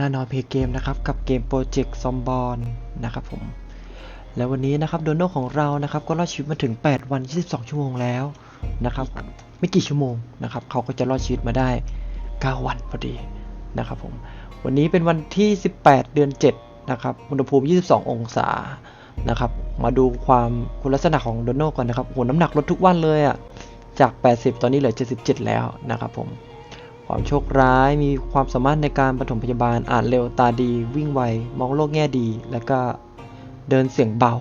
นานอนเพย์เกมนะครับกับเกมโปรเจกต์ซอมบอนนะครับผมแล้ววันนี้นะครับโดโนของเรานะครับก็รอดชีวิตมาถึง 8 วัน 22 ชั่วโมงแล้วนะครับไม่กี่ชั่วโมงนะครับเขาก็จะรอดชีวิตมาได้ 9 วันพอดีนะครับผมวันนี้เป็นวันที่ 18 เดือน 7 นะครับอุณหภูมิ 22 องศานะครับมาดูความคุณลักษณะของโดโนก่อนนะครับโหน้ำหนักลดทุกวันเลยอะ่ะจาก 80 ตอนนี้เหลือ 77 แล้วนะครับผม ความโชคร้าย มีความสามารถในการปฐมพยาบาลอ่านเร็วตาดี วิ่งไว มองโลกแง่ดี แล้วก็เดินเสียงเบา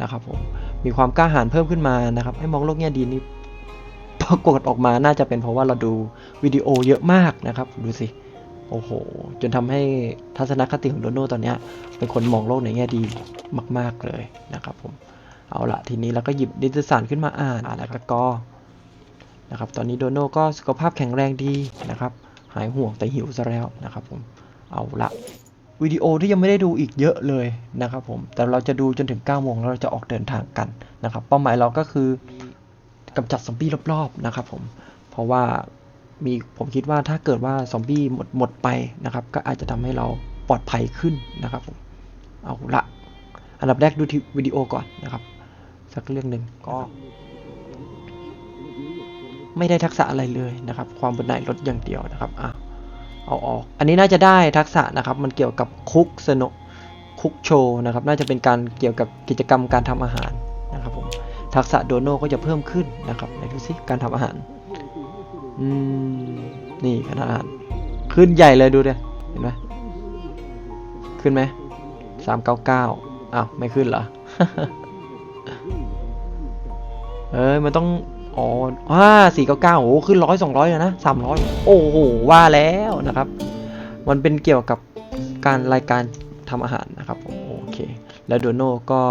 นะครับผมมีความกล้าหาญเพิ่มขึ้นมานะครับให้มองโลกแง่ดีนี่ปรากฏออกมาน่าจะเป็นเพราะว่าเราดูวิดีโอเยอะมากนะครับดูสิโอ้โห จนทำให้ทัศนคติของโดโน่ตอนนี้เป็นคนมองโลกในแง่ดีมาก ๆเลยนะครับผมเอาละทีนี้เราก็หยิบดิจิสารขึ้นมาอ่านอ่านแล้วก็กอนะครับตอนนี้โดโน่ก็สุขภาพแข็งแรงดีนะครับ หายห่วงแต่หิวซะแล้วนะครับผมเอาละวิดีโอที่ยังไม่ได้ดูอีกเยอะเลยนะครับผมแต่เราจะดูจนถึง9โมงแล้วเราจะออกเดินทางกันนะครับเป้าหมายเราก็คือกำจัดซอมบี้รอบๆนะครับผมเพราะว่ามีผมคิดว่าถ้าเกิดว่าซอมบี้หมดหมดไปนะครับก็อาจจะทำให้เราปลอดภัยขึ้นนะครับผมเอาละอันดับแรกดูที่วิดีโอก่อนนะครับ สักเรื่องหนึ่งก็ ไม่ได้ทักษะอะไรเลยนะครับ ความบนไหนลดอย่างเดียวนะครับอะเอาออก อันนี้น่าจะได้ทักษะนะครับ มันเกี่ยวกับคุกสโนคุกโชว์นะครับ น่าจะเป็นการเกี่ยวกับกิจกรรมการทำอาหารนะครับผมทักษะโดโน่ก็จะเพิ่มขึ้นนะครับไหนดูสิการทำอาหารอืมนี่การทำอาหารขึ้นใหญ่เลยดูดิเห็นไหมขึ้นไหมสามเก้าเก้าอ้าวไม่ขึ้นเหรอเอ้ยมันต้อง อ๋ออ่าสี่เก้าเก้าโอ้ขึ้นร้อยสองร้อยนะสามร้อยโอ้โหว่าแล้วนะครับ มันเป็นเกี่ยวกับการรายการทำอาหารนะครับผมโอเค แล้วโดโน่ก็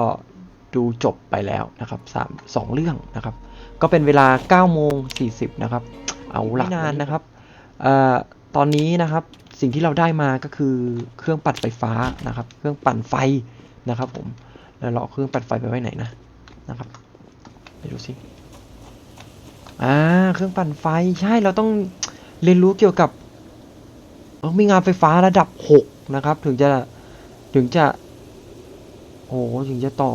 ดูจบไปแล้วนะครับสามสองเรื่องนะครับ ก็เป็นเวลา9โมง40นะครับ เอาละไม่นานนะครับเอ่อตอนนี้นะครับสิ่งที่เราได้มาก็คือเครื่องปั่นไฟฟ้านะครับ เครื่องปั่นไฟนะครับผมแล้วเราเอาเครื่องปั่นไฟไปไว้ไหนนะนะครับไปดูสิ อ่าเครื่องปั่นไฟใช่เราต้องเรียนรู้เกี่ยวกับมีงานไฟฟ้าระดับหกนะครับ ถึงจะถึงจะโอ้หถึงจะต่อ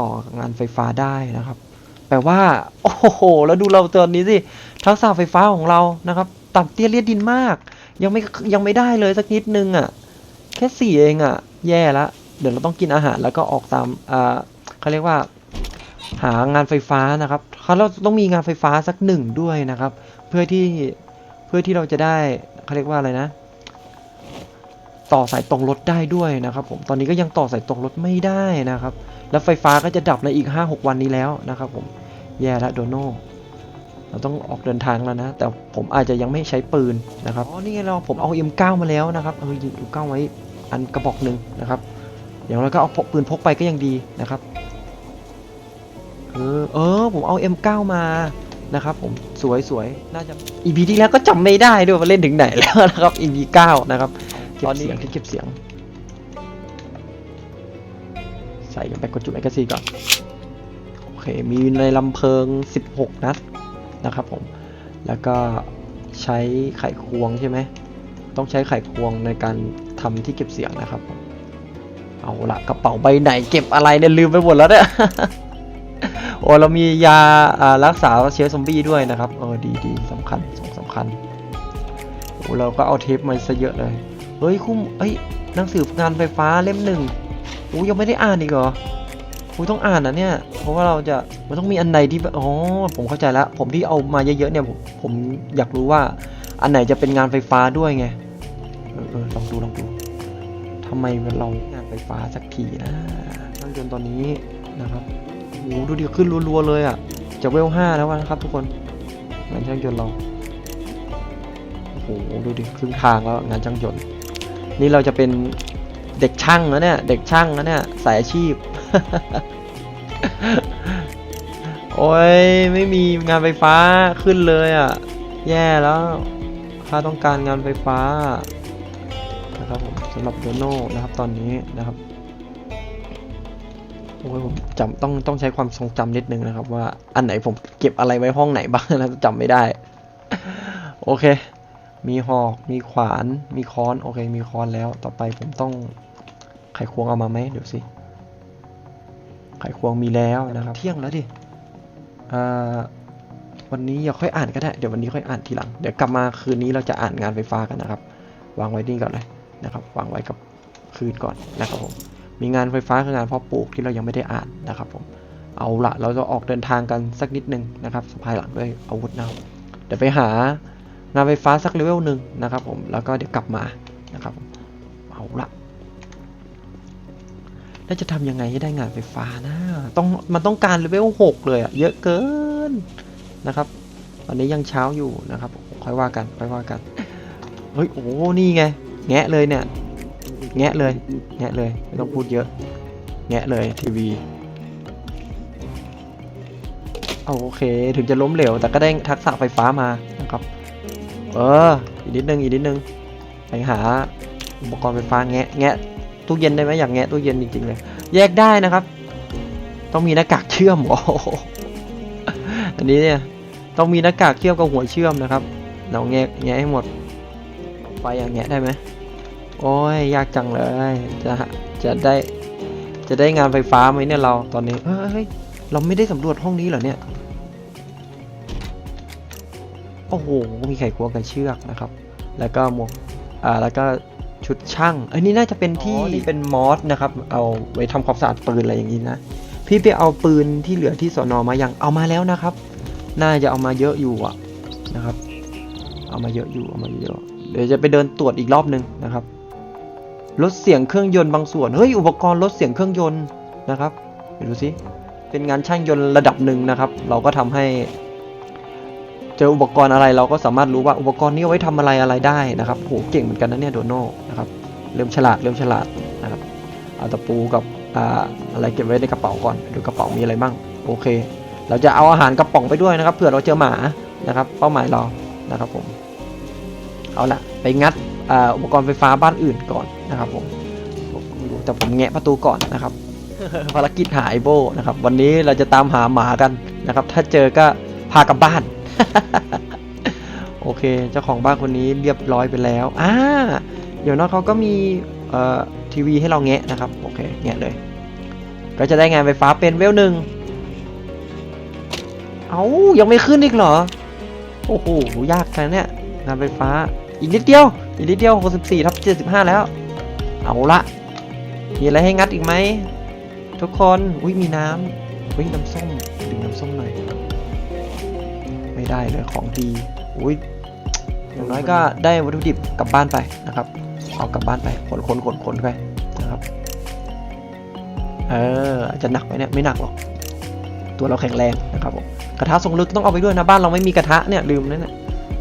ต่องานไฟฟ้าได้นะครับ แปลว่า โอ้โห แล้วดูเราตัวนี้สิ ทักษะไฟฟ้าของเรานะครับต่ำเตี้ยเลียดดินมาก ยังไม่ยังไม่ได้เลยสักนิดนึงอะ่ะ แค่สี่เองอะ่ะ แย่ละ เดี๋ยวเราต้องกินอาหารแล้วก็ออกตามอ่าเขาเรียกว่า หางานไฟฟ้านะครับเขาเราต้องมีงานไฟฟ้าสักหนึ่งด้วยนะครับ เพื่อที่เพื่อที่เราจะได้เขาเรียกว่าอะไรนะ ต่อสายตรงรถได้ด้วยนะครับ ผมตอนนี้ก็ยังต่อสายตรงรถไม่ได้นะครับ แล้วไฟฟ้าก็จะดับในอีก 5-6 วันนี้แล้วนะครับ ผมแย่ละโดโนเราต้องออกเดินทางแล้วนะ แต่ผมอาจจะยังไม่ใช้ปืนนะครับอ๋อนี่ไงเราผมเอา M9 มาแล้วนะครับเออยิง M9 ไว้อันกระบอกหนึ่งนะครับอย่างเรก็เอาปืนพกไปก็ยังดีนะครับ เออเออ ผมเอา M9 มานะครับผมสวยสวยน่าจะ EP ที่แล้วก็จำไม่ได้ด้วยว่าเล่นถึงไหนแล้วนะครับ EP 9นะครับเก็บเสียงที่เก็บเสียง ใส่กันไปกดจุดแมกกาซีนก่อนโอเค มีในลำเพลิง 16 นัดนะครับผม แล้วก็ใช้ไขควงใช่ไหมต้องใช้ไขควงในการทำที่เก็บเสียงนะครับผมเอาละกระเป๋าใบไหนเก็บอะไรเนี่ยลืมไปหมดแล้วเนี่ย โอ้เรามียารักษาเชื้อซอมบี้ด้วยนะครับ เออดีดีสำคัญสำคัญโอ้เราก็เอาเทปมาซะเยอะเลย เฮ้ยคุ้มเอ้ยหนังสืองานไฟฟ้าเล่มหนึ่งโอ้ยังไม่ได้อ่านอีกเหรอโอ้ต้องอ่านนะเนี่ย เพราะว่าเราจะมันต้องมีอันไหนที่อ๋อผมเข้าใจแล้ว ผมที่เอามาเยอะๆเนี่ยผมผมอยากรู้ว่า อันไหนจะเป็นงานไฟฟ้าด้วยไงเออเออลองดูลองดูทำไมเรางานไฟฟ้าสักทีนะตั้งจนตอนนี้นะครับ หดูดิขึ้นรัวๆเลยอะจะเวลห้าแล้วนะครับทุกคนงานช่างยนต์เราโอ้โหดูดิครึ่งทางแล้วงานช่างยนต์ นี่เราจะเป็นเด็กช่างแล้วเนี่ย เด็กช่างแล้วเนี่ยสายอาชีพ โอ้ยไม่มีงานไฟฟ้าขึ้นเลยอะ แย่แล้วค่าต้องการงานไฟฟ้านะครับผมสำหรับโดโน่นะครับตอนนี้นะครับ โอ้ยผมจำต้องต้องใช้ความทรงจำนิดนึงนะครับ ว่าอันไหนผมเก็บอะไรไว้ห้องไหนบ้างนะจำไม่ได้ โอเค มีหอก มีขวาน มีค้อน โอเค มีค้อนแล้ว ต่อไปผมต้องไขควงเอามาไหมเดี๋ยวสิไขควงมีแล้วนะครับ เที่ยงแล้วดิอ่าวันนี้อย่าค่อยอ่านก็ได้ เดี๋ยววันนี้ค่อยอ่านทีหลัง เดี๋ยวกลับมาคืนนี้เราจะอ่านงานไฟฟ้ากันนะครับ วางไว้นี่ก่อนเลยนะครับ วางไว้กับคืนก่อนนะครับผม มีงานไฟฟ้าคืองานเพาะปลูกที่เรายังไม่ได้อ่านนะครับผมเอาละเราจะออกเดินทางกันสักนิดนึงนะครับสะพายหลังด้วยอาวุธนะครับเดี๋ยวไปหางานไฟฟ้าสักเลเวลหนึ่งนะครับผมแล้วก็เดี๋ยวกลับมานะครับเอาละแล้วจะทำยังไงให้ได้งานไฟฟ้านะต้องมันต้องการเลเวลหกเลยอะเยอะเกินนะครับตอนนี้ยังเช้าอยู่นะครับค่อยว่ากันค่อยว่ากันเฮ้ยโอ้นี่ไงแงะเลยเนี่ย แงะเลย แงะเลยไม่ต้องพูดเยอะ แงะเลยทีวีโอเค ถึงจะล้มเหลว แต่ก็ได้ทักษะไฟฟ้ามานะครับ เออ อีกนิดนึง อีกนิดนึง ไปหาอุปกรณ์ไฟฟ้าแงะ แงะตู้เย็นได้ไหมอยากแงะตู้เย็นจริงๆเลย แยกได้นะครับ ต้องมีหน้ากากเชื่อมโอ้อันนี้เนี่ย ต้องมีหน้ากากเชื่อมกับหัวเชื่อมนะครับ เราแงะแงะให้หมดไฟอย่างแงะได้ไหม โอ้ยยากจังเลย จะจะได้จะได้งานไฟฟ้าไหมเนี่ยเราตอนนี้เฮ้ยเราไม่ได้สำรวจห้องนี้เหรอเนี่ยโอ้โหมีไขควงกันเชือกนะครับ แล้วก็หมวกอ่าแล้วก็ชุดช่างอันนี้น่าจะเป็นที่นี่เป็นมอสนะครับ เอาไว้ทำความสะอาดปืนอะไรอย่างนี้นะพี่ไปเอาปืนที่เหลือที่สอนอมายังเอามาแล้วนะครับ น่าจะเอามาเยอะอยู่อะนะครับ เอามาเยอะอยู่เอามาเยอะ เดี๋ยวจะไปเดินตรวจอีกรอบหนึ่งนะครับ ลดเสียงเครื่องยนต์บางส่วน เฮ้ย อุปกรณ์ลดเสียงเครื่องยนต์นะครับไปดูสิเป็นงานช่างยนต์ระดับหนึ่งนะครับ เราก็ทำให้ เจออุปกรณ์อะไรเราก็สามารถรู้ว่าอุปกรณ์นี้ไว้ทำอะไรอะไรได้นะครับโหเก่งเหมือนกันนะเนี่ยโดโน่นะครับเริ่มฉลาดเริ่มฉลาดนะครับเอาตะปูกับอ่าอะไรเก็บไว้ในกระเป๋าก่อนดูกระเป๋ามีอะไรบ้างโอเค เราจะเอาอาหารกระป๋องไปด้วยนะครับเผื่อเราเจอหมานะครับ เป้าหมายเรานะครับผมเอาละไปงัดอ่าอุปกรณ์ไฟฟ้าบ้านอื่นก่อน นะครับผมแต่ผมแงะประตูก่อนนะครับภารกิจหาไอโบนะครับ วันนี้เราจะตามหาหมากันนะครับ ถ้าเจอก็พากลับบ้าน โอเค เจ้าของบ้านคนนี้เรียบร้อยไปแล้วอ่าเดี๋ยวน้องเขาก็มีเอ่อทีวีให้เราแงะนะครับ โอเคแงะเลย ก็จะได้งานไฟฟ้าเป็นเวลหนึ่งเอายังไม่ขึ้นอีกเหรอ โอ้โห ยากจังเนี่ย งานไฟฟ้า อีกนิดเดียว อีกนิดเดียว 64ทับ75 แล้ว เอาละมีอะไรให้งัดอีกไหมทุกคนอุ้ยมีน้ำอุ้ยน้ำส้มดื่มน้ำส้มหน่อยไม่ได้เลยของดีอุ้ยอย่างน้อยก็ได้วัตถุดิบกลับบ้านไปนะครับ เอากลับบ้านไปขนขนขนขนไปนะครับเอออาจจะหนักไหมเนี่ยไม่หนักหรอกตัวเราแข็งแรงนะครับผมกระทะทรงลึกต้องเอาไปด้วยนะบ้านเราไม่มีกระทะเนี่ยลืมนั่นแหละ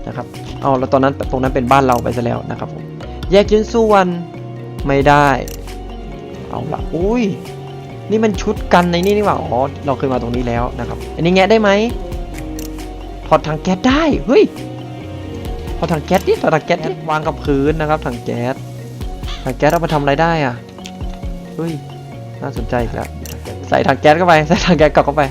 นะครับเอาแล้วตอนนั้นตรงนั้นเป็นบ้านเราไปซะแล้วนะครับผมแยกชิ้นส่วน ไม่ได้ เอาละอุ้ย นี่มันชุดกันในนี่นี่หว่า อ๋อ เราเคยมาตรงนี้แล้วนะครับ อันนี้แงะได้ไหมถอดถังแก๊สได้ เฮ้ยถอดถังแก๊สดิถอดถังแก๊สดิวางกับพื้นนะครับ ถังแก๊ส ถังแก๊สเอามาทำอะไรได้อะ เฮ้ย น่าสนใจอีกแล้ว ใส่ถังแก๊สเข้าไป ใส่ถังแก๊สกลับเข้าไป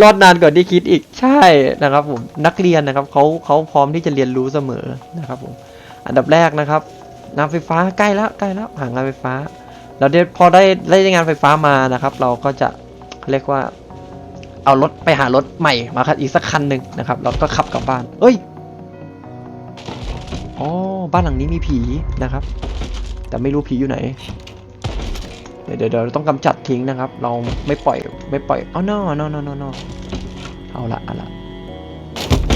รอดนานกว่าที่คิดอีก ใช่นะครับผม นักเรียนนะครับเขาเขาพร้อมที่จะเรียนรู้เสมอนะครับผม อันดับแรกนะครับ งานไฟฟ้าใกล้แล้วใกล้แล้วหางานไฟฟ้าแล้วเดี๋ยวพอได้ได้งานไฟฟ้ามานะครับ เราก็จะเรียกว่าเอารถไปหารถใหม่มาคันอีกสักคันหนึ่งนะครับเราก็ขับกลับบ้าน เอ้ยอ๋อบ้านหลังนี้มีผีนะครับ แต่ไม่รู้ผีอยู่ไหน เดี๋ยวเดี๋ยวเราต้องกำจัดทิ้งนะครับ เราไม่ปล่อยไม่ปล่อยอ๋อนอนอนอนอนเอาละเอาละ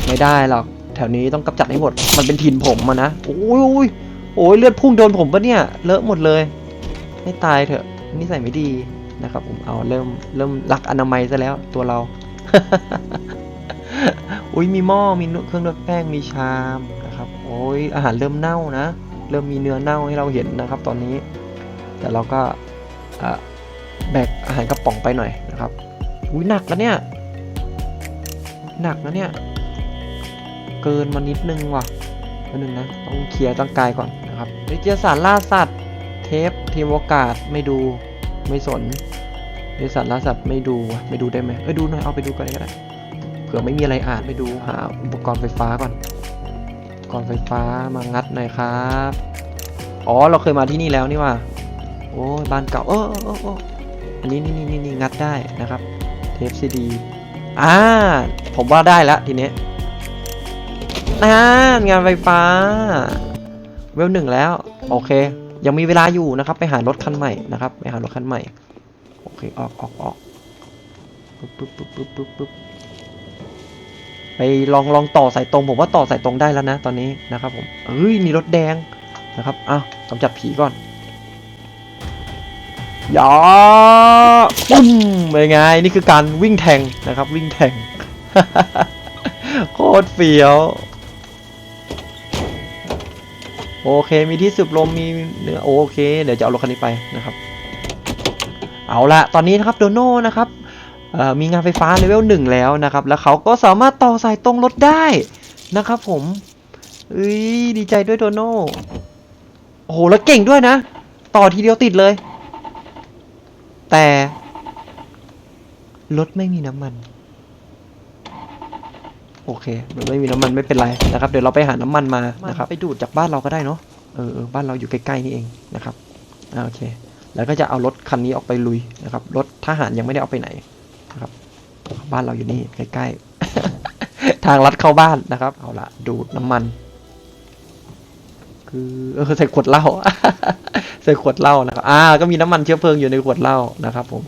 ไม่ได้หรอกแถวนี้ต้องกำจัดให้หมด มันเป็นถิ่นผมอะนะโอ้ย โอ้ยเลือดพุ่งโดนผมปะเนี่ย เลอะหมดเลย ไม่ตายเถอะนิสัยไม่ดีนะครับผมเอาเริ่มเริ่มรักอนามัยซะแล้วตัวเรา อุ้ยมีหม้อมีเครื่องนวดแป้งมีชามนะครับ โอ้ยอาหารเริ่มเน่านะ เริ่มมีเนื้อเน่าให้เราเห็นนะครับ ตอนนี้ แต่เราก็อะแบกอาหารกระป๋องไปหน่อยนะครับ อุ้ยหนักแล้วเนี่ย หนักนะเนี่ย เกินมานิดนึงว่ะนิดนึงนะ ต้องเคลียร์ร่างกายก่อน นะครับวิทยาศาสตร์ล่าสัตว์ เทปทีมโอกาสไม่ดูไม่สนวิทยาศาสตร์ล่าสัตว์ไม่ดูไม่ดูได้ไหมเอ้ยดูหน่อยเอาไปดูกันก็ได้เผื่อไม่มีอะไรอ่านไปดูหาอุปกรณ์ไฟฟ้าก่อนกรณ์ไฟฟ้ามางัดหน่อยครับอ๋อเราเคยมาที่นี่แล้วนี่ว่าโอ้บ้านเก่าเออเออเอออันนี้นี่นี่นี่นี่งัดได้นะครับ เทปซีดีอ่าผมว่าได้แล้วทีนี้นั่นงานไฟฟ้า เวลหนึ่งแล้ว โอเค ยังมีเวลาอยู่นะครับ ไปหารถคันใหม่นะครับ ไปหารถคันใหม่ โอเค ออกออกออกปึ๊บปึ๊บปึ๊บปึ๊บปึ๊บปึ๊บไปลองลองต่อสายตรงผมว่าต่อสายตรงได้แล้วนะตอนนี้นะครับผมเอ้ยมีรถแดงนะครับอ้าวกำจัดผีก่อนย่าปุ้มเป็นไงนี่คือการวิ่งแทงนะครับ วิ่งแทงโคตรเฟี้ยว โอเค มีที่สูบลม มีเนื้อโอเค เดี๋ยวจะเอารถคันนี้ไปนะครับ เอาละตอนนี้นะครับโดโน่นะครับมีงานไฟฟ้าเลเวลหนึ่งแล้วนะครับ แล้วเขาก็สามารถต่อสายตรงรถได้นะครับผมเอ้ยดีใจด้วยโดโน่โอ้โหแล้วเก่งด้วยนะ ต่อทีเดียวติดเลย แต่รถไม่มีน้ำมัน โอเครถไม่มีน้ำมันไม่เป็นไรนะครับ เดี๋ยวเราไปหาน้ำมันมานะครับ ไปดูดจากบ้านเราก็ได้เนาะเออเออบ้านเราอยู่ใกล้ๆนี่เองนะครับอ่าโอเค แล้วก็จะเอารถคันนี้ออกไปลุยนะครับรถทหารยังไม่ได้เอาไปไหนนะครับ บ้านเราอยู่นี่ใกล้ๆ ทางลัดเข้าบ้านนะครับ เอาละดูดน้ำมัน คือเออใส่ขวดเหล้าใส่ขวดเหล้านะครับอ่าก็มีน้ำมันเชื้อเพลิงอยู่ในขวดเหล้านะครับ ผม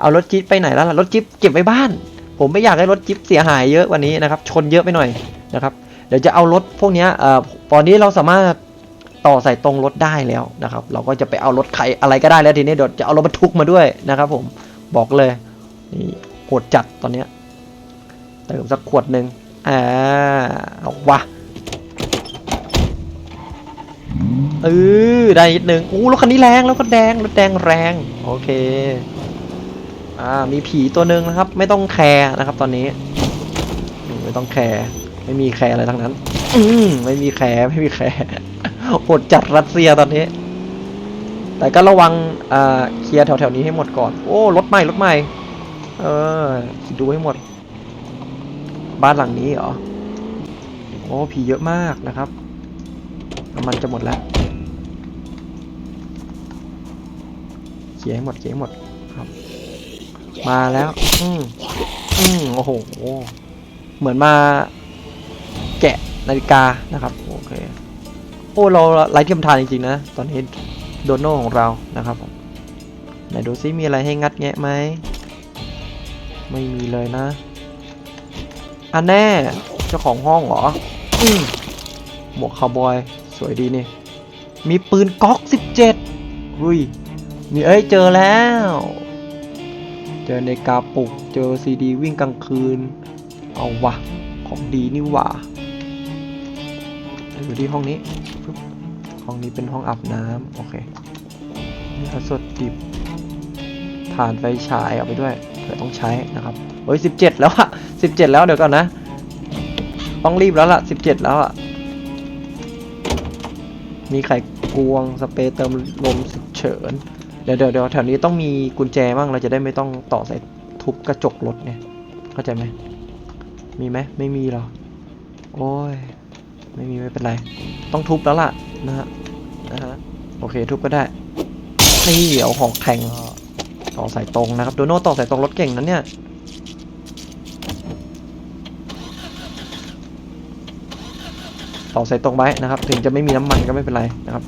เอารถจิ๊บไปไหนแล้วล่ะรถจิ๊บเก็บไว้บ้าน ผมไม่อยากให้รถจิ๊บเสียหายเยอะกว่านี้นะครับ ชนเยอะไปหน่อยนะครับ เดี๋ยวจะเอารถพวกนี้เอ่อตอนนี้เราสามารถต่อใส่ตรงรถได้แล้วนะครับ เราก็จะไปเอารถใครอะไรก็ได้แล้วทีนี้เดี๋ยวจะเอารถบรรทุกมาด้วยนะครับ ผมบอกเลยนี่โหดจัดตอนเนี้ยเติมสักขวดหนึ่งอ่าเอาวะเออได้นิดนึงอู้รถคันนี้แรงแล้วก็แดงรถแดงแรง โอเค อ่ามีผีตัวหนึ่งนะครับ ไม่ต้องแคร์นะครับ ตอนนี้ ไม่ต้องแคร์ไม่มีแคร์อะไรทั้งนั้น อืมไม่มีแคร์ไม่มีแคร์โหดจัดรัสเซียตอนนี้ แต่ก็ระวังอ่าเคลียร์แถวๆนี้ให้หมดก่อน โอ้รถใหม่รถใหม่ เออดูให้หมด บ้านหลังนี้เหรอโอ้ผีเยอะมากนะครับน้ำมันจะหมดแล้วเคลียร์ให้หมดเคลียร์ให้หมดครับ มาแล้ว อืมอืมโอ้โห เหมือนมาแกะนาฬิกานะครับ โอเค โอ้ เราไร้เทียมทานจริงๆนะ ตอนนี้โดโน่ของเรานะครับผมไหนดูซิมีอะไรให้งัดแงะไหม ไม่มีเลยนะ อันแน่ เจ้าของห้องเหรอ อืมหมวกคาวบอย สวยดีนี่ มีปืนก๊อกสิบเจ็ดรุยมีเอ้ยเจอแล้ว เจอในกาปุก เจอซีดีวิ่งกลางคืน เอาวะ ของดีนี่หว่าอยู่ที่ห้องนี้ ห้องนี้เป็นห้องอาบน้ำโอเคนี่เขาสดดิบถ่านไฟฉายเอาไปด้วยเผื่อต้องใช้นะครับเฮ้ยสิบเจ็ดแล้วอะสิบเจ็ดแล้วเดี๋ยวก่อนนะ ต้องรีบแล้วล่ะสิบเจ็ดแล้วอะมีไข่กวงสเปรย์เติมลมฉุกเฉิน เดี๋ยวเดี๋ยวแถวนี้ต้องมีกุญแจบ้างเราจะได้ไม่ต้องต่อใส่ทุบกระจกรถไงเข้าใจไหมมีไหมไม่มีหรอโอ้ยไม่มีไม่เป็นไร ต้องทุบแล้วล่ะนะฮะนะฮะโอเคทุบก็ได้นี่เดี๋ยวหอกแทงต่อสายตรงนะครับโดโน่ต่อสายตรงรถเก่งนั้นเนี่ยต่อสายตรงไว้นะครับ ถึงจะไม่มีน้ำมันก็ไม่เป็นไรนะครับ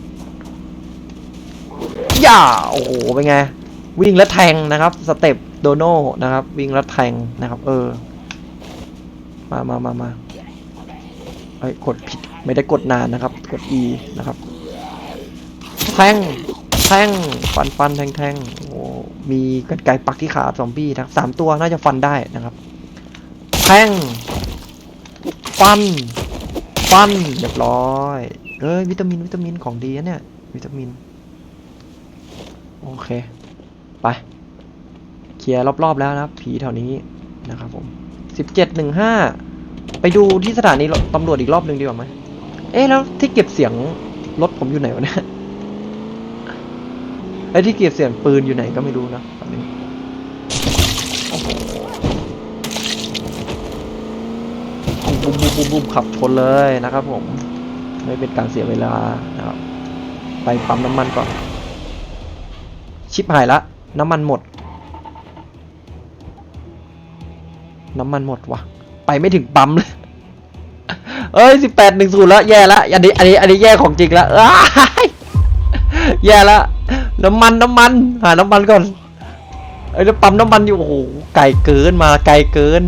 ย่าโอ้โหเป็นไง วิ่งแล้วแทงนะครับ สเต็ปโดโน่นะครับ วิ่งแล้วแทงนะครับ เออ มามามามาเอ้กดผิดไม่ได้กดนานนะครับ กด E นะครับ แทงแทงฟันฟันแทงแทงโอ้มีกันไกปักที่ขาซอมบี้ทั้งสามตัวน่าจะฟันได้นะครับ แทงฟัน ฟันเรียบร้อยเอ้ยวิตามินวิตามินของดีนะเนี่ย วิตามิน โอเค ไป เคลียร์รอบๆแล้วนะครับ ผีแถวนี้นะครับผมสิบเจ็ดหนึ่งห้าไปดูที่สถานีตำรวจอีกรอบหนึ่งดีกว่าไหม เอ๊ะแล้วที่เก็บเสียงรถผมอยู่ไหนวะเนี่ยไอ้ที่เก็บเสียงปืนอยู่ไหนก็ไม่รู้นะตอนนี้บุ้มบุ้มบุ้มบุ้มขับชนเลยนะครับผม ไม่เป็นการเสียเวลานะครับ ไปปั๊มน้ำมันก่อน ชิปหายละ น้ำมันหมด น้ำมันหมดวะไปไม่ถึงปั๊มเลยเอ้ยสิบแปดหนึ่งศูนย์แล้วแย่ละอันนี้อันนี้อันนี้แย่ของจริงแล้วอ้ายแย่ละน้ำมันน้ำมันหาน้ำมันก่อนเอ้ยแล้วปั๊มน้ำมันอยู่โอ้โหไกลเกินมาไกลเกิน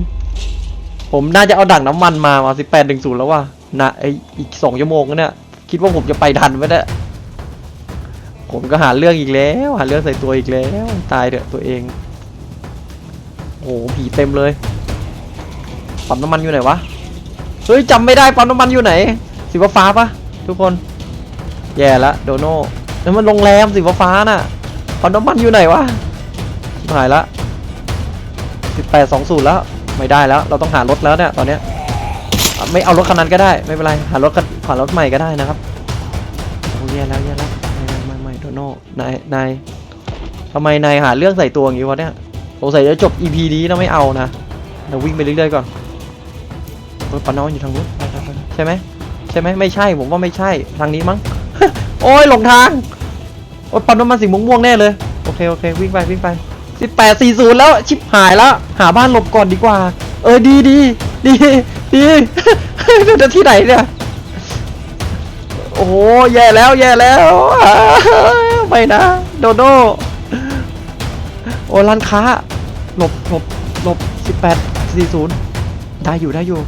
ผมน่าจะเอาดั่งน้ำมันมามาสิบแปดหนึ่งศูนย์แล้วว่ะนะไออีกสองชั่วโมงเนี่ยคิดว่าผมจะไปทันไหมเนี่ย ผมก็หาเรื่องอีกแล้ว หาเรื่องใส่ตัวอีกแล้ว ตายเถอะตัวเอง โอ้โหผีเต็มเลยปั๊มน้ำมันอยู่ไหนวะเฮ้ยจำไม่ได้ปั๊มน้ำมันอยู่ไหนสีฟ้าปะทุกคน แย่ละโดโน่แล้วมันโรงแรมสีฟ้าน่ะปั๊มน้ำมันอยู่ไหนวะหายละสิบแปดสองศูนย์แล้วไม่ได้แล้ว เราต้องหารถแล้วเนี่ยตอนเนี้ยไม่เอารถคันนั้นก็ได้ไม่เป็นไรหารถคันหารถใหม่ก็ได้นะครับโอ้ยแย่แล้วแย่แล้ว นายนายทำไมนายหาเรื่องใส่ตัวอย่างนี้วะเนี่ยสงสัยจะจบ EP นี้แล้วไม่เอานะเราวิ่งไปเรื่อยๆก่อนเฮ้ยปนน้องอยู่ทางนู้นใช่ไหมใช่ไหมไม่ใช่ผมว่าไม่ใช่ทางนี้มั้งโอ้ยหลงทางโอ้ยปั๊มน้ำมันสีม่วงๆแน่เลยโอเคโอเควิ่งไปวิ่งไปสิบแปดสี่ศูนย์แล้วชิบหายแล้วหาบ้านหลบก่อนดีกว่า เออดีดีดีดีเราจะที่ไหนเนี่ยโอ้โหแย่แล้วแย่แล้ว ไม่นะ โดโดโอ้ร้านค้า หลบหลบหลบสิบแปดสี่ศูนย์ได้อยู่ได้อยู่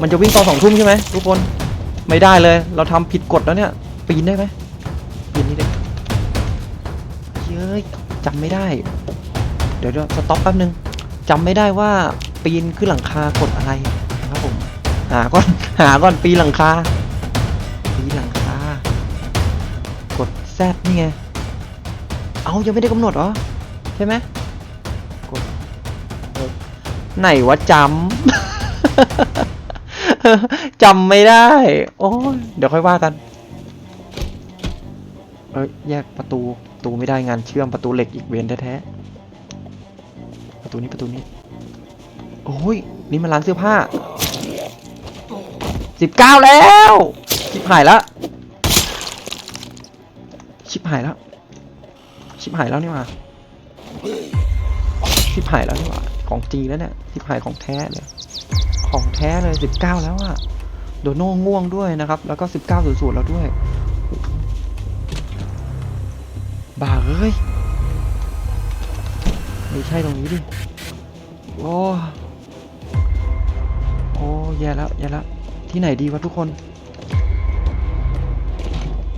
มันจะวิ่งตอนสองทุ่มใช่ไหมทุกคน ไม่ได้เลย เราทำผิดกฎแล้วเนี่ย ปีนได้ไหมปีนนี่ได้เฮ้ยจำไม่ได้ เดี๋ยวเดี๋ยวสต็อปแป๊บนึงจำไม่ได้ว่าปีนขึ้นหลังคากดอะไรนะครับผมหาก่อนหาก่อนปีหลังคาปีหลังคากดแซดนี่ไง เอายังไม่ได้กำหนดเหรอ ใช่ไหมกดไหนวะจำ จำไม่ได้ โอ้ยเดี๋ยวค่อยว่ากันเอ้ยแยกประตูประตูไม่ได้งานเชื่อมประตูเหล็กอีกเวนแท้ๆประตูนี้ประตูนี้ โอ้ยนี่มันร้านเสื้อผ้าสิบเก้าแล้วชิบหายแล้วชิบหายแล้ว ชิบหายแล้วนี่ว่าชิบหายแล้วนี่ว่าของจริงแล้วเนี่ยชิบหายของแท้เลยของแท้เลยสิบเก้าแล้วอะโดโน่ง่วงด้วยนะครับ แล้วก็สิบเก้าศูนย์แล้วด้วยบ้าเอ้ยไม่ใช่ตรงนี้ดิโอ้โอ้แย่แล้วแย่แล้วที่ไหนดีวะทุกคน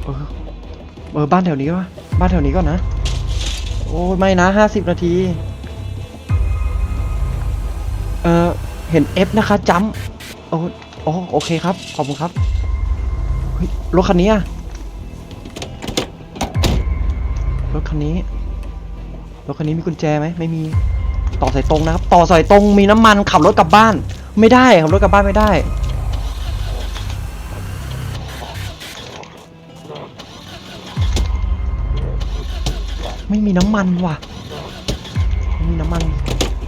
เออเออบ้านแถวนี้วะบ้านแถวนี้ก่อนนะ โอ้ไม่นะห้าสิบนาที เออเห็น F นะคะจัมโอ้โอโอเคครับ ขอบคุณครับรถคันนี้อะรถคันนี้ รถคันนี้มีกุญแจไหมไม่มี ต่อสายตรงนะครับ ต่อสายตรงมีน้ำมันขับรถกลับบ้าน ไม่ได้ขับรถกลับบ้านไม่ได้ มีน้ำมันว่ะไม่มีน้ำมัน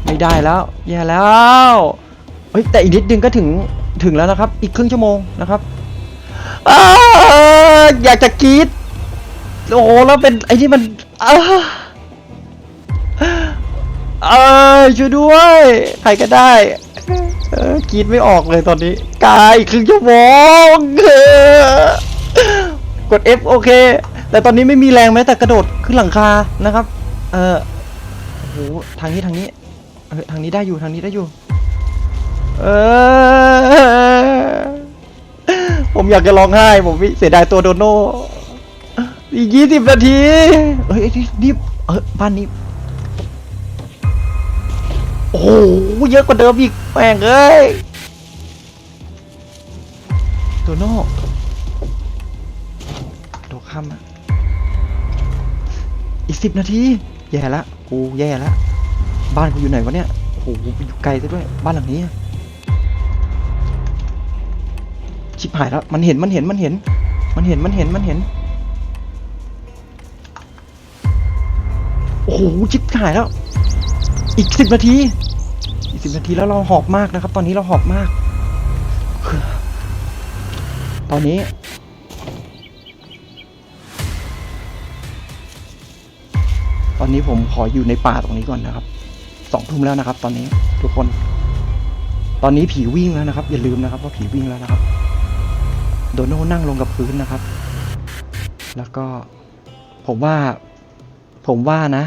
ไม่ได้แล้วแย่แล้วเฮ้ยแต่อีกนิดนึงก็ถึงถึงแล้วนะครับ อีกครึ่งชั่วโมงนะครับออยากจะกรีดโอ้โหแล้วเป็นไอ้ที่มันอ้าเออช่วยด้วย ใครก็ได้เออกรีดไม่ออกเลยตอนนี้ กายอีกครึ่งชั่วโมงเออกด F โอเค แต่ตอนนี้ไม่มีแรงแม้แต่กระโดดขึ้นหลังคานะครับ เออโอ้โหทางนี้ทางนี้เออทางนี้ได้อยู่ทางนี้ได้อยู่ เออผมอยากจะร้องไห้ ผมเสียดายตัวโดโน่อีกยี่สิบนาทีเอ้ยนี่นี่เออบ้านนี้ โอ้โหเยอะกว่าเดิมอีกแม่งเอ้ยโดโน่โดดข้ามอะ อีกสิบนาที แย่ละ กูแย่ละ บ้านกูอยู่ไหนวะเนี่ย โอ้โหอยู่ไกลซะด้วย บ้านหลังนี้ ชิบหายแล้ว มันเห็น มันเห็น มันเห็น มันเห็น มันเห็น มันเห็น โอ้โห ชิบหายแล้ว อีกสิบนาที อีกสิบนาทีแล้วเราหอบมากนะครับ ตอนนี้เราหอบมาก ตอนนี้ อนนี้ผมขออยู่ในป่าตรงนี้ก่อนนะครับสองทุ่มแล้วนะครับ ตอนนี้ทุกคน ตอนนี้ผีวิ่งแล้วนะครับ อย่าลืมนะครับว่าผีวิ่งแล้วนะครับ โดโน่นั่งลงกับพื้นนะครับ แล้วก็ผมว่า ผมว่านะ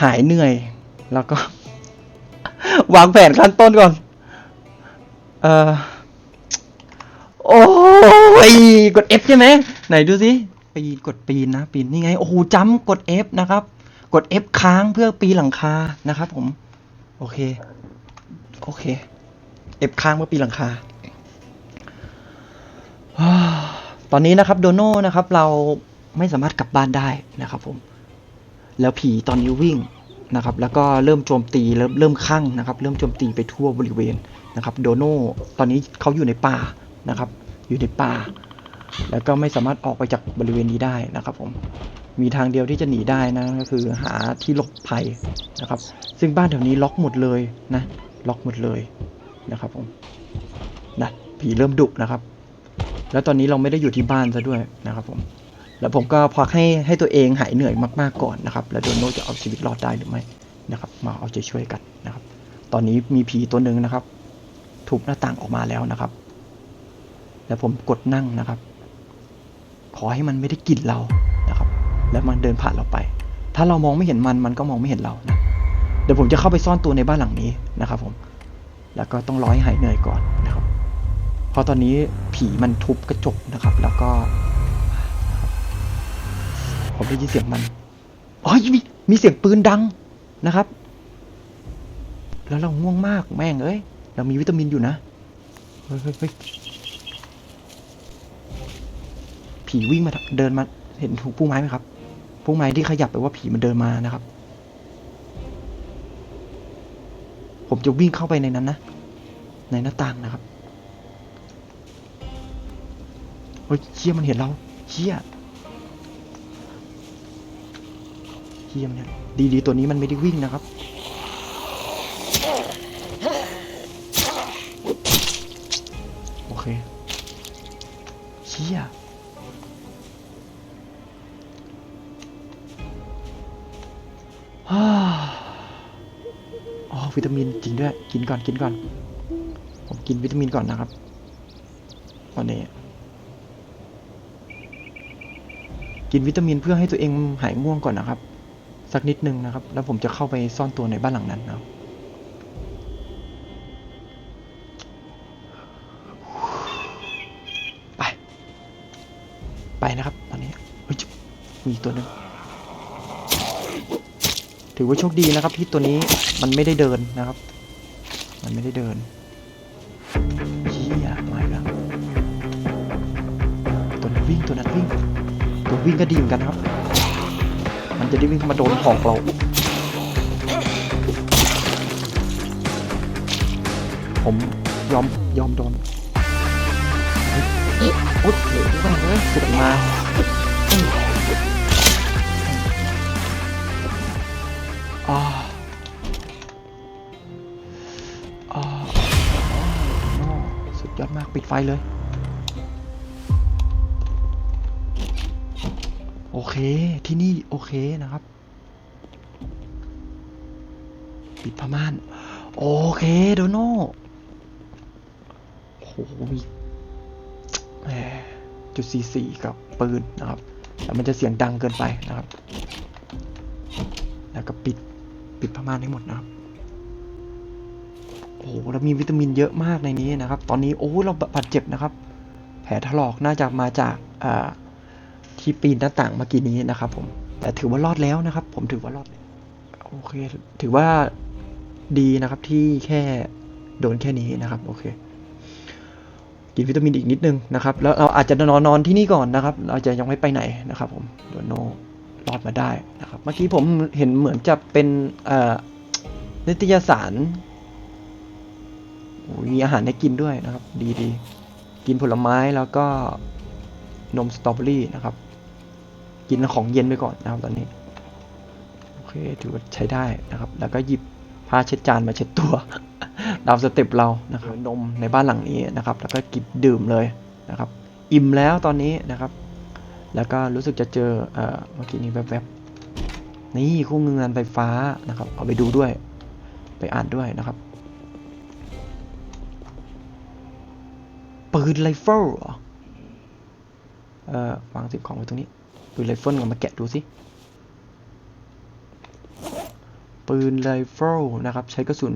หายเหนื่อย แล้วก็ วางแผนขั้นต้นก่อน เออโอ้ยกด F ใช่ไหมไหนดูสิ ปีนกดปีนนะ ปีนนี่ไง โอ้โหจำกด F นะครับ กด F ค้างเพื่อปีนหลังคานะครับ ผม โอเค โอเค F ค้างเพื่อปีนหลังคา ตอนนี้นะครับโดโน่นะครับ เราไม่สามารถกลับบ้านได้นะครับผม แล้วผีตอนนี้วิ่งนะครับ แล้วก็เริ่มโจมตีเริ่มเริ่มคลั่งนะครับ เริ่มโจมตีไปทั่วบริเวณนะครับ โดโน่ตอนนี้เขาอยู่ในป่านะครับ อยู่ในป่า แล้วก็ไม่สามารถออกไปจากบริเวณนี้ได้นะครับผมมีทางเดียวที่จะหนีได้นะก็คือหาที่หลบภัยนะครับ ซึ่งบ้านแถวนี้ล็อกหมดเลยนะล็อกหมดเลยนะครับผมนะผีเริ่มดุนะครับ แล้วตอนนี้เราไม่ได้อยู่ที่บ้านซะด้วยนะครับผมแล้วผมก็พักให้ให้ตัวเองหายเหนื่อยมากๆก่อนนะครับ แล้วโดนโนจะเอาชีวิตรอดได้หรือไม่นะครับ มาเอาใจช่วยกันนะครับ ตอนนี้มีผีตัวหนึ่งนะครับทุบหน้าต่างออกมาแล้วนะครับ แล้วผมกดนั่งนะครับ ขอให้มันไม่ได้กลิ่นเรานะครับ แล้วมันเดินผ่านเราไป ถ้าเรามองไม่เห็นมันมันก็มองไม่เห็นเรานะเดี๋ยวผมจะเข้าไปซ่อนตัวในบ้านหลังนี้นะครับ ผม แล้วก็ต้องรอให้หายเหนื่อยก่อนนะครับเพราะตอนนี้ผีมันทุบกระจกนะครับ แล้วก็ ผมได้ยินเสียงมันอ๋อมีมีเสียงปืนดังนะครับ แล้วเราง่วงมากแม่งเอ้ย เรามีวิตามินอยู่นะ เฮ้ยเฮ้ยเฮ้ย ผีวิ่งมาเดินมาเห็นถูกพุ่มไม้ไหมครับพุ่มไม้ที่ขยับไปว่าผีมันเดินมานะครับ ผมจะวิ่งเข้าไปในนั้นนะ ในหน้าต่างนะครับเฮ้ยเชี่ยมันเห็นเราเชี่ยเยี่ยมเนี่ยดีดีตัวนี้มันไม่ได้วิ่งนะครับโอเคเชี่ย วิตามินจริงด้วย กินก่อนกินก่อน ผมกินวิตามินก่อนนะครับตอนนี้กินวิตามินเพื่อให้ตัวเองหายง่วงก่อนนะครับ สักนิดนึงนะครับ แล้วผมจะเข้าไปซ่อนตัวในบ้านหลังนั้นนะครับไป ไปนะครับ ตอนนี้มีตัวหนึ่ง ถือว่าโชคดีนะครับที่ตัวนี้มันไม่ได้เดินนะครับ มันไม่ได้เดินชี่ยมาอีกแล้วตัวนั้นวิ่งตัวนั้นวิ่ง ตัววิ่งก็ดีเหมือนกันครับ มันจะได้วิ่งมาโดนหอกเรา ผมยอมยอมโดนเฮ้ยโอ๊ยโอ้โหแม่งเลยสุดมา ปิดไฟเลย โอเค ที่นี่โอเคนะครับ ปิดผ้าม่าน โอเคโดโน่โอ้โหมีแหมจุดสี่สี่กับปืนนะครับแล้วมันจะเสียงดังเกินไปนะครับ แล้วก็ปิด ปิดผ้าม่านให้หมดนะครับ โอ้โหแล้วมีวิตามินเยอะมากในนี้นะครับ ตอนนี้โอ้เราบาดเจ็บนะครับ แผลถลอกน่าจะมาจากที่ปีนหน้าต่างเมื่อกี้นี้นะครับผมแต่ถือว่ารอดแล้วนะครับ ผมถือว่ารอดแล้วโอเค ถือว่าดีนะครับที่แค่โดนแค่นี้นะครับโอเคกินวิตามินอีกนิดนึงนะครับ แล้วเราอาจจะนอนนอนที่นี่ก่อนนะครับ เราจะยังไม่ไปไหนนะครับ ผมโดนโนรอดมาได้นะครับ เมื่อกี้ผมเห็นเหมือนจะเป็นนิตยสาร มีอาหารให้กินด้วยนะครับ ดีดีกินผลไม้แล้วก็นมสตรอเบอรี่นะครับ กินของเย็นไปก่อนนะครับตอนนี้ โอเคถือว่าใช้ได้นะครับ แล้วก็หยิบผ้าเช็ดจานมาเช็ดตัวตามสเต็ปเรานะครับนมในบ้านหลังนี้นะครับ แล้วก็กินดื่มเลยนะครับ อิ่มแล้วตอนนี้นะครับ แล้วก็รู้สึกจะเจอเออเมื่อกี้นี้แวบๆนี่คู่มืองานไฟฟ้านะครับ เอาไปดูด้วย ไปอ่านด้วยนะครับ ปืนไรเฟิลเหรอ เอ่อ วางสิ่งของไว้ตรงนี้ ปืนไรเฟิลกันมาแกะดูสิ ปืนไรเฟิลนะครับ ใช้กระสุน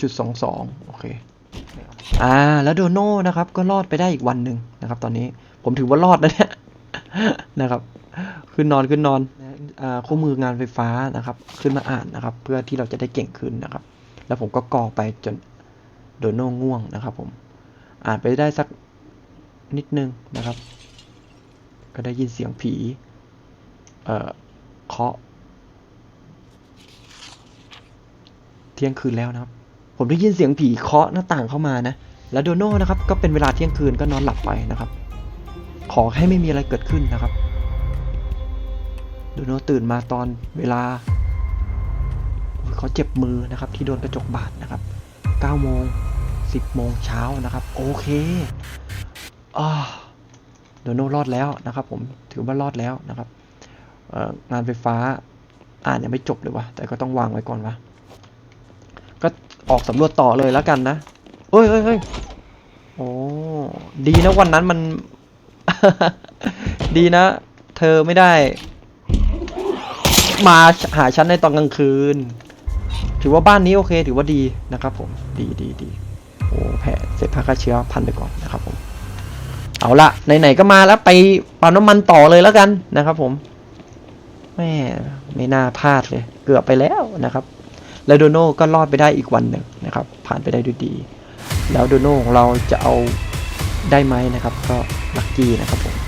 จุดสองสองโอเค อ่า แล้วโดโน่นะครับ ก็รอดไปได้อีกวันหนึ่งนะครับ ตอนนี้ ผมถือว่ารอดนะเนี่ย นะครับ ขึ้นนอนขึ้นนอนอ่าคู่มืองานไฟฟ้านะครับ ขึ้นมาอ่านนะครับ เพื่อที่เราจะได้เก่งขึ้นนะครับ แล้วผมก็กรอกไปจนโดโน่ง่วงนะครับผม อ่านไปได้สักนิดนึงนะครับ ก็ได้ยินเสียงผี เอ่อเคาะ เที่ยงคืนแล้วนะครับ ผมได้ยินเสียงผีเคาะหน้าต่างเข้ามานะ แล้วโดโน่นะครับ ก็เป็นเวลาเที่ยงคืนก็นอนหลับไปนะครับ ขอให้ไม่มีอะไรเกิดขึ้นนะครับ โดโน่ตื่นมาตอนเวลาเขาเจ็บมือนะครับ ที่โดนกระจกบาดนะครับ9โมง 10โมงเช้านะครับ โอเคอโดโน่รอดแล้วนะครับ ผมถือว่ารอดแล้วนะครับงานไฟฟ้าอ่านยังไม่จบเลยวะแต่ก็ต้องวางไว้ก่อนวะก็ออกสำรวจต่อเลยแล้วกันนะเฮ้ยเฮ้ยเฮ้ยโอ้ดีนะวันนั้นมัน ดีนะ เธอไม่ได้ มาหาฉันในตอนกลางคืน ถือว่าบ้านนี้โอเค ถือว่าดีนะครับ ผมดีดีดี โอ้แผลเสร็จผ้าฆ่าเชื้อพันไปก่อนนะครับผมเอาละไหนๆก็มาแล้วไปปั๊มน้ำมันต่อเลยแล้วกันนะครับ ผมแม่ไม่น่าพลาดเลย เกือบไปแล้วนะครับ แล้วโดโน่ก็รอดไปได้อีกวันหนึ่งนะครับ ผ่านไปได้ด้วยดี แล้วโดโน่ของเราจะเอาได้ไหมนะครับ ก็ลัคกี้นะครับผม